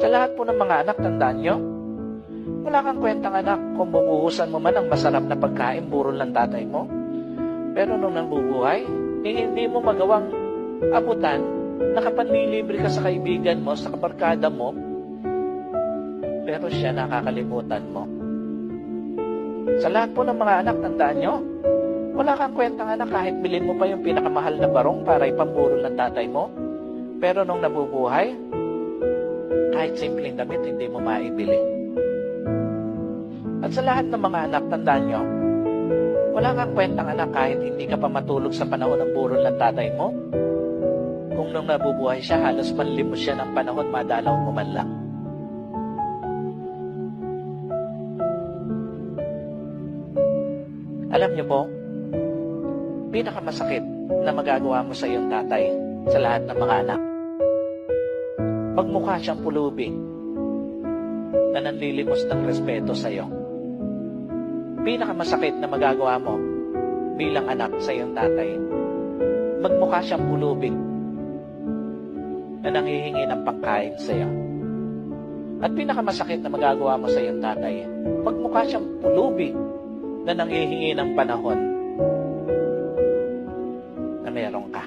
Sa lahat po ng mga anak, tandaan nyo, wala kang kwentang anak kung bubuhusan mo man ang masarap na pagkain, burol ng tatay mo. Pero nung nabubuhay, ni hindi mo magawang abutan, nakapanlilibre ka sa kaibigan mo, sa kabarkada mo, pero siya nakakalimutan mo. Sa lahat po ng mga anak, tandaan nyo, wala kang kwentang anak kahit bilhin mo pa yung pinakamahal na barong para ipamburol ng tatay mo. Pero nung nabubuhay, kahit simpleng damit, hindi mo maibili. At sa lahat ng mga anak, tandaan nyo, wala kang kwentang anak kahit hindi ka pa matulog sa panahon ng burol ng tatay mo. Kung nung nabubuhay siya, halos manlimos siya ng panahon, madalaw mo man lang. Alam niyo po, pinakamasakit na magagawa mo sa iyong tatay sa lahat ng mga anak. Magmukha siyang pulubi na nanlilimos ng respeto sa iyo. Pinakamasakit na magagawa mo bilang anak sa iyong tatay. Magmukha siyang pulubi na nanghihingi ng pagkain sa iyo. At pinakamasakit na magagawa mo sa iyong tatay, magmukha siyang pulubi na nanghihingi ng panahon na meron ka.